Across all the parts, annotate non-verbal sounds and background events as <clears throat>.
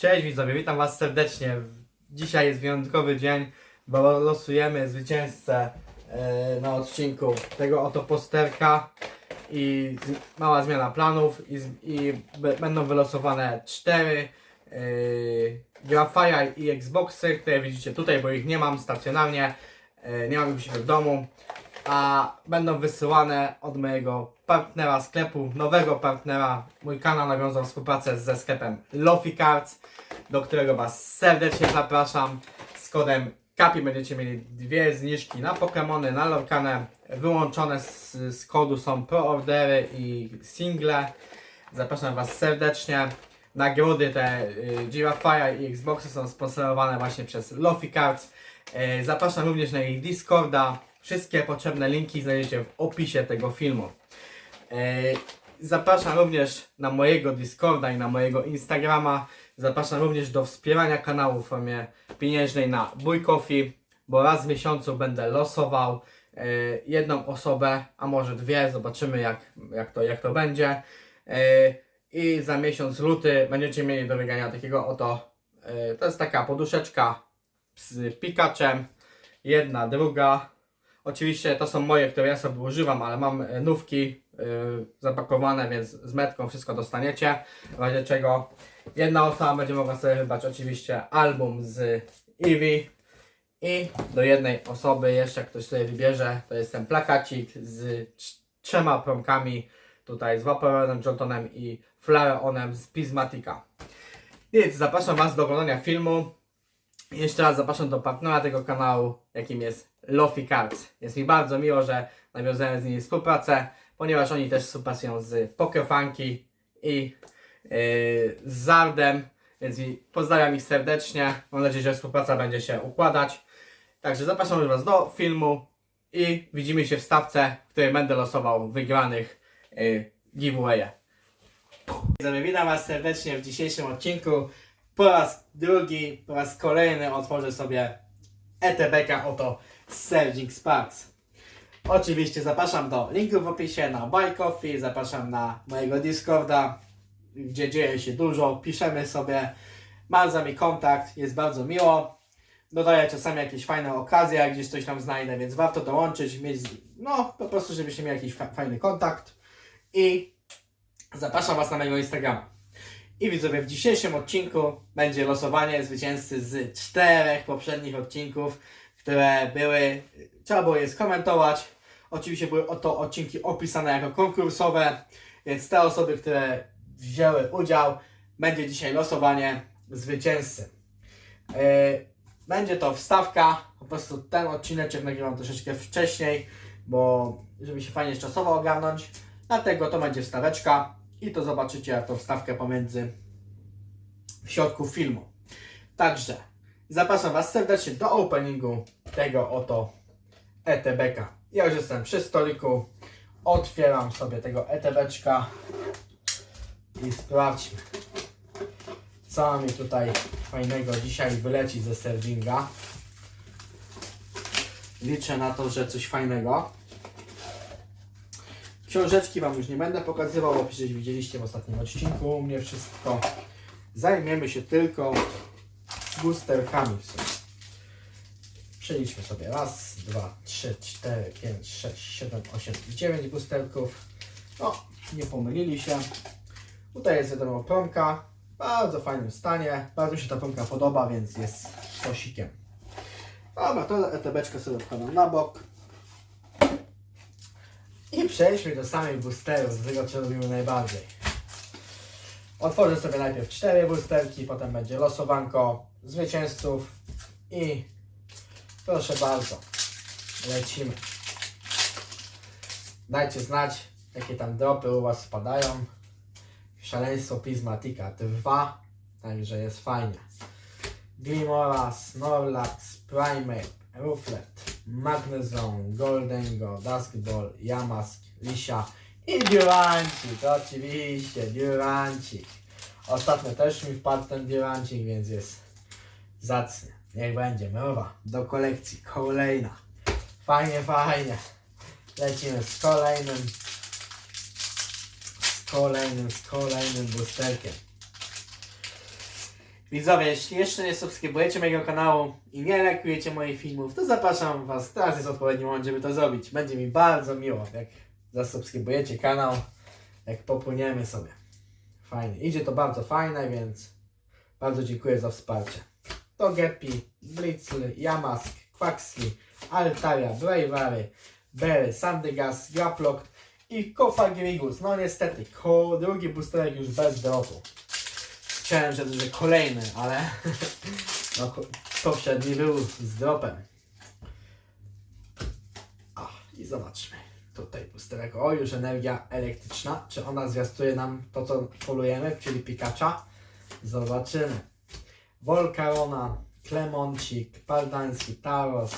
Cześć widzowie, witam was serdecznie. Dzisiaj jest wyjątkowy dzień, bo losujemy zwycięzcę e, na odcinku tego oto posterka i z, mała zmiana planów i, i będą wylosowane cztery Grafire i Xboxy, które widzicie tutaj, bo ich nie mam stacjonarnie, e, nie mam ich w domu, a będą wysyłane od mojego partnera sklepu, nowego partnera. Mój kanał nawiązał współpracę ze sklepem Lofi Cards, do którego Was serdecznie zapraszam. Z kodem KAPI będziecie mieli dwie zniżki na Pokémony, na Lorcanę. Wyłączone z, z kodu są preordery i single. Zapraszam Was serdecznie. Nagrody te y, Girafire i Xboxy są sponsorowane właśnie przez Lofi Cards. Y, zapraszam również na ich Discorda. Wszystkie potrzebne linki znajdziecie w opisie tego filmu. E, Zapraszam również na mojego Discorda i na mojego Instagrama. Zapraszam również do wspierania kanału w formie pieniężnej na Bój Coffee, bo raz w miesiącu będę losował e, jedną osobę, a może dwie, zobaczymy jak, jak, to, jak to będzie. E, I za miesiąc luty będziecie mieli do wygrania takiego oto, to jest taka poduszeczka z Pikaczem, jedna, druga, Oczywiście to są moje, które ja sobie używam, ale mam e, nówki yy, zapakowane, więc z metką wszystko dostaniecie. W razie czego jedna osoba będzie mogła sobie wybrać oczywiście album z Eevee i do jednej osoby jeszcze ktoś sobie wybierze, to jest ten plakacik z trz- trzema promkami, tutaj z Vaporeonem, Jontonem i Flareonem z Prismatica. Więc zapraszam Was do oglądania filmu. Jeszcze raz zapraszam do partnera tego kanału, jakim jest Lofi Cards. Jest mi bardzo miło, że nawiązałem z nimi współpracę, ponieważ oni też współpracują z Pokefunky i yy, z Zardem, więc pozdrawiam ich serdecznie. Mam nadzieję, że współpraca będzie się układać. Także zapraszam Was do filmu i widzimy się w stawce, w której będę losował wygranych yy, giveawaye. Witam Was serdecznie w dzisiejszym odcinku. Po raz drugi, po raz kolejny otworzę sobie ETB-ka oto Surging Sparks. Oczywiście zapraszam do linku w opisie na Buy Coffee, zapraszam na mojego Discorda, gdzie dzieje się dużo, piszemy sobie, mam z nami kontakt, jest bardzo miło. Dodaję czasami jakieś fajne okazje, jak gdzieś coś tam znajdę, więc warto dołączyć, mieć, no po prostu, żebyście mieli jakiś fa- fajny kontakt. I zapraszam Was na mojego Instagrama. I widzowie, w dzisiejszym odcinku będzie losowanie zwycięzcy z czterech poprzednich odcinków, które były, trzeba było je skomentować. Oczywiście były to odcinki opisane jako konkursowe, więc te osoby, które wzięły udział, będzie dzisiaj losowanie zwycięzcy. Yy, Będzie to wstawka, po prostu ten odcineczek nagrywam troszeczkę wcześniej, bo żeby się fajnie czasowo ogarnąć. Dlatego to będzie wstaweczka i to zobaczycie tą wstawkę pomiędzy w środku filmu. Także zapraszam Was serdecznie do openingu tego oto ETB-ka. Ja już jestem przy stoliku. Otwieram sobie tego ETB-czka i sprawdźmy, co mi tutaj fajnego dzisiaj wyleci ze serwinga. Liczę na to, że coś fajnego. Książeczki Wam już nie będę pokazywał, bo przecież widzieliście w ostatnim odcinku u mnie wszystko. Zajmiemy się tylko boosterkami w sumie. Przeliczmy sobie. Raz, dwa, trzy, cztery, pięć, sześć, siedem, osiem, dziewięć boosterków. No, nie pomylili się. Tutaj jest wiadomo promka. W bardzo fajnym stanie. Bardzo mi się ta promka podoba, więc jest kosikiem. Dobra, to ETB sobie wkładam na bok. I przejdźmy do samych boosterów, do tego co lubimy najbardziej. Otworzę sobie najpierw cztery boosterki, potem będzie losowanko zwycięzców i proszę bardzo, lecimy. Dajcie znać, jakie tam dropy u Was spadają. Szaleństwo Prismatica 2, także jest fajnie. Glimora, Snorlax, Primeape, Rufflet, Magnezone, Golden Go, Duskball, Yamask, Lisia i Durancik, oczywiście, Durancik. Ostatnio też mi wpadł ten Durancik, więc jest zacny. Niech będzie, mowa do kolekcji, kolejna. Fajnie, fajnie. Lecimy z kolejnym, z kolejnym, z kolejnym boosterkiem. Widzowie, jeśli jeszcze nie subskrybujecie mojego kanału i nie lajkujecie moich filmów, to zapraszam Was, teraz jest odpowiedni moment, żeby to zrobić. Będzie mi bardzo miło, jak zasubskrybujecie kanał, jak popłyniemy sobie. Fajnie. Idzie to bardzo fajne, więc bardzo dziękuję za wsparcie. To Gepi, Blitzl, Yamask, Quaxley, Altaria, Bravary, Berry, Sandygas, Graplock i Kofa Grigus. No niestety, ko drugi boosterek już bez dropu. Chciałem, że, że kolejny, ale <laughs> no, poprzedni był z dropem. A, i zobaczmy. Tutaj boosterek. O, już energia elektryczna. Czy ona zwiastuje nam to, co polujemy, czyli Pikacha? Zobaczymy. Volcarona, Klemoncik, Paldański, Taros,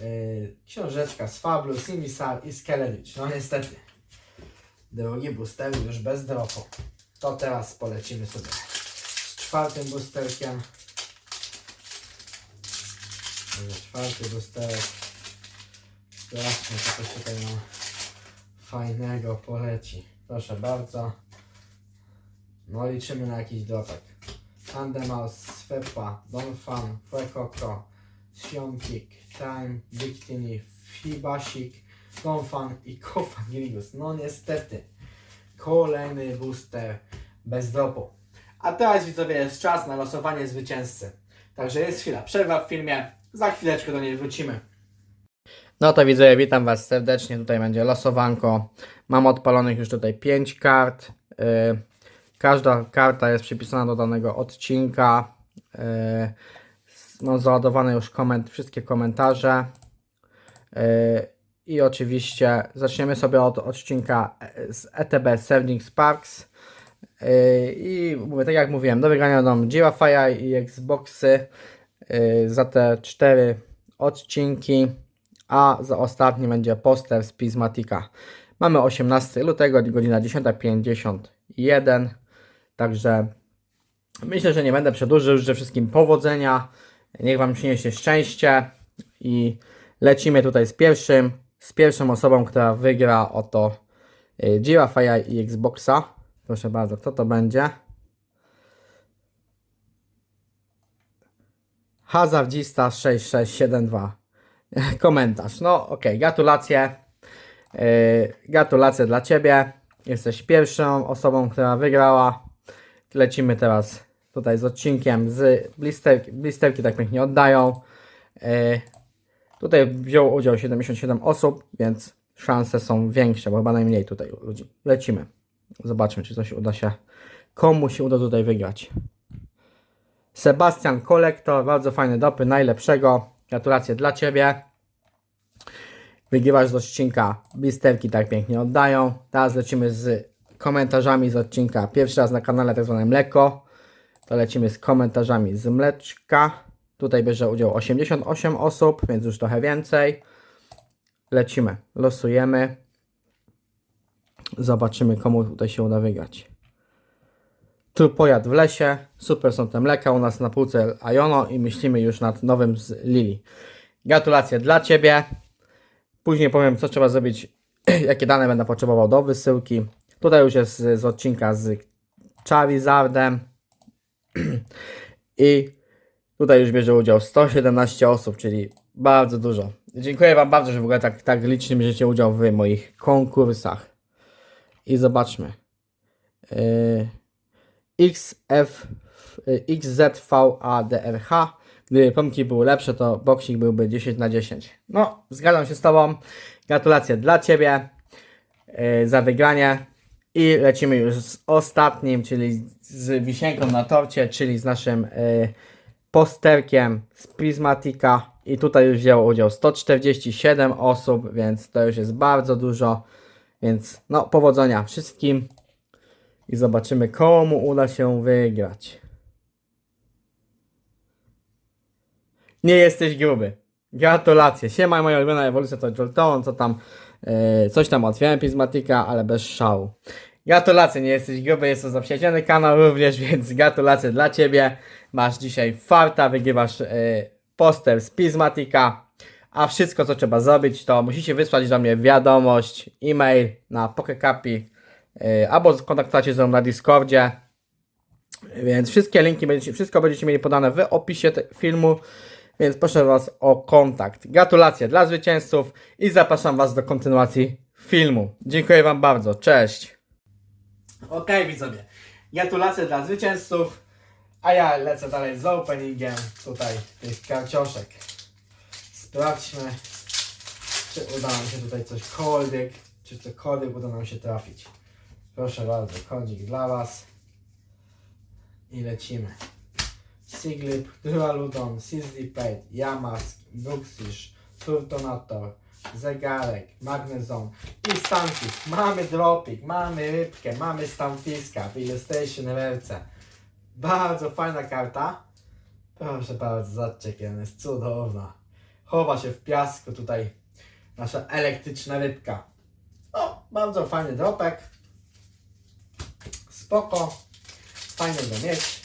yy, książeczka z Fablu, Simisar i Skelericz. No niestety. Drugi booster już bez dropu. To teraz polecimy sobie z czwartym boosterkiem. Czwarty boosterek. Zobaczmy, co coś tutaj nam fajnego poleci. Proszę bardzo. No liczymy na jakiś dropek. Tandemaus, Svepa, Donfan, Fuecoco, Sionkik, Time, Victini, Fibasik, Donfan i <laughs> Kofa Giligus. No niestety. Kolejny booster bez dropu. A teraz widzowie jest czas na losowanie zwycięzcy. Także jest chwila przerwa w filmie. Za chwileczkę do niej wrócimy. No to widzę, witam Was serdecznie. Tutaj będzie losowanko. Mam odpalonych już tutaj 5 kart. Yy, każda karta jest przypisana do danego odcinka. Yy, no, załadowane już koment, wszystkie komentarze. Yy, I oczywiście zaczniemy sobie od odcinka z ETB Serving Sparks. I mówię, tak jak mówiłem, do wygrania będą Girafire i Xboxy za te cztery odcinki, a za ostatni będzie poster z Prismatica. Mamy 18 lutego, godzina 10.51, także myślę, że nie będę przedłużył. Życzę wszystkim powodzenia, niech Wam przyniesie szczęście i lecimy tutaj z pierwszym, z pierwszą osobą, która wygra oto yy, Girafire i Xboxa. Proszę bardzo, kto to będzie? Hazardzista 6672. <laughs> Komentarz. No okej, gratulacje. Yy, gratulacje dla Ciebie. Jesteś pierwszą osobą, która wygrała. Lecimy teraz tutaj z odcinkiem z blisterki. Blisterki tak pięknie oddają. Yy, tutaj wzięło udział 77 osób, więc szanse są większe, bo chyba najmniej tutaj ludzi. Lecimy. Zobaczmy, czy coś uda się, komu się uda tutaj wygrać. Sebastian Kolektor, bardzo fajny dopy, najlepszego. Gratulacje dla Ciebie. Wygrywasz z odcinka, blisterki tak pięknie oddają. Teraz lecimy z komentarzami z odcinka. Pierwszy raz na kanale tak zwane mleko. To lecimy z komentarzami z mleczka. Tutaj bierze udział 88 osób, więc już trochę więcej. Lecimy, losujemy. Zobaczymy, komu tutaj się uda wygrać. Trupojad w lesie. Super są te mleka u nas na półce Ajono i myślimy już nad nowym z Lili. Gratulacje dla Ciebie. Później powiem, co trzeba zrobić, <clears throat> jakie dane będę potrzebował do wysyłki. Tutaj już jest z, z odcinka z Charizardem. <clears throat> I tutaj już bierze udział 117 osób, czyli bardzo dużo. Dziękuję Wam bardzo, że w ogóle tak, tak licznie bierzecie udział w moich konkursach. I zobaczmy. Yy, XF, yy, XZVADRH. Gdyby pomki były lepsze, to boksik byłby 10 na 10. No, zgadzam się z Tobą. Gratulacje dla Ciebie yy, za wygranie. I lecimy już z ostatnim, czyli z wisienką na torcie, czyli z naszym yy, posterkiem z Prismatica. I tutaj już wzięło udział 147 osób, więc to już jest bardzo dużo. Więc no, powodzenia wszystkim i zobaczymy, komu uda się wygrać. Nie jesteś gruby. Gratulacje. Siema, moja ulubiona ewolucja to Jolteon, co tam, e, coś tam otwierałem Prismatika, ale bez szału. Gratulacje, nie jesteś gruby, jest to zaprzyjaźniony kanał również, <laughs> więc gratulacje dla Ciebie. Masz dzisiaj farta, wygrywasz e, poster z Prismatika. A wszystko, co trzeba zrobić, to musicie wysłać do mnie wiadomość, e-mail na Pokekapi yy, albo skontaktować się ze mną na Discordzie. Więc wszystkie linki, będziecie, wszystko będziecie mieli podane w opisie filmu, więc proszę Was o kontakt. Gratulacje dla zwycięzców i zapraszam Was do kontynuacji filmu. Dziękuję Wam bardzo, cześć! Okej widzowie, gratulacje dla zwycięzców, a ja lecę dalej z openingiem tutaj tych karcioszek. Sprawdźmy, czy uda nam się tutaj cośkolwiek, czy cokolwiek uda nam się trafić. Proszę bardzo, kodzik dla Was. I lecimy. Siglip, Duraludon, Sizzlipate, Yamask, Bruxish, Turtonator, Zegarek, Magnezon i Stanfis. Mamy dropik, mamy rybkę, mamy Stanfiska w Illustration Rarce. Bardzo fajna karta. Proszę bardzo, zobaczcie, jest cudowna. Chowa się w piasku tutaj nasza elektryczna rybka. O, bardzo fajny dropek. Spoko. Fajnie go mieć.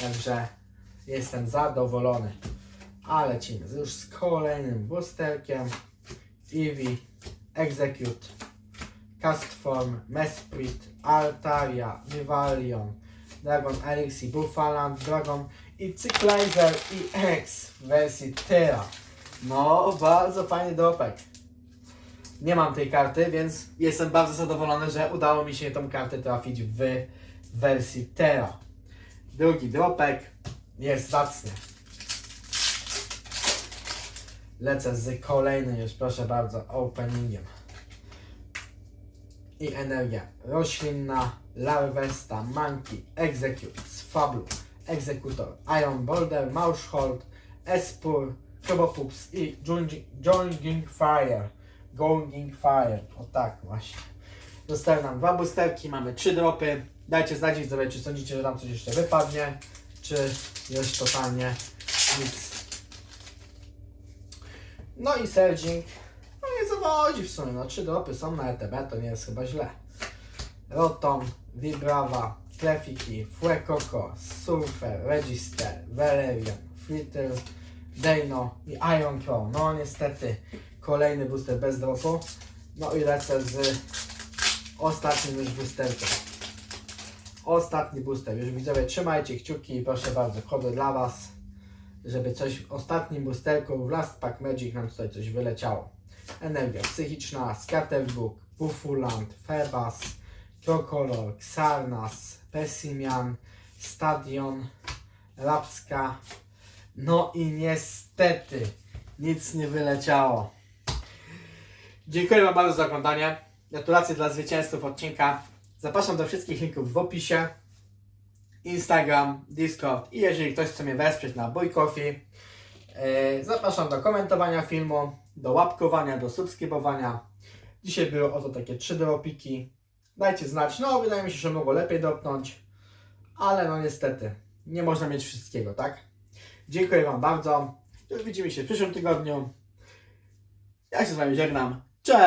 Także jestem zadowolony. A lecimy już z kolejnym boosterkiem. Eevee, Execute, Castform, Mesprit, Altaria, Vivalion, Dragon Elixir, Buffaland, Dragon i Cyclizer i X w wersji Terra. No, bardzo fajny dopek. Nie mam tej karty, więc jestem bardzo zadowolony, że udało mi się tą kartę trafić w wersji Terra. Drugi dropek jest zacny. Lecę z kolejnym już, proszę bardzo, openingiem. I energia roślinna, Larvesta, Monkey, Execute, Sfablu, Executor, Iron Boulder, Mauschhold, Espur, Turbopups i Joining Fire. Going Fire. O tak, właśnie. Zostały nam dwa boosterki, mamy trzy dropy. Dajcie znać, widzowie, czy sądzicie, że tam coś jeszcze wypadnie, czy już totalnie nic. No i Surging. No nie zawodzi w sumie, no trzy dropy są na ETB, to nie jest chyba źle. Rotom, Vibrava, Trafiki, Fuecoco, Surfer, Register, Valerian, Fritter, Dano i Iron Pro. No niestety kolejny booster bez dropu. No i lecę z ostatnim już boosterkiem. Ostatni booster. Już widzowie trzymajcie kciuki i proszę bardzo, kody dla Was, żeby coś w ostatnim boosterku w Last Pack Magic nam tutaj coś wyleciało. Energia psychiczna, Scatterbook, Buffuland, Febas, Krokolor, Xarnas, Pessimian, Stadion, Lapska. No i niestety nic nie wyleciało. Dziękuję Wam bardzo za oglądanie. Gratulacje dla zwycięzców odcinka. Zapraszam do wszystkich linków w opisie. Instagram, Discord i jeżeli ktoś chce mnie wesprzeć na Boy Coffee, zapraszam do komentowania filmu, do łapkowania, do subskrybowania. Dzisiaj były oto takie trzy dropiki. Dajcie znać, no wydaje mi się, że mogło lepiej dopnąć, ale no niestety, nie można mieć wszystkiego, tak? Dziękuję Wam bardzo. Widzimy się w przyszłym tygodniu. Ja się z Wami żegnam. Cześć!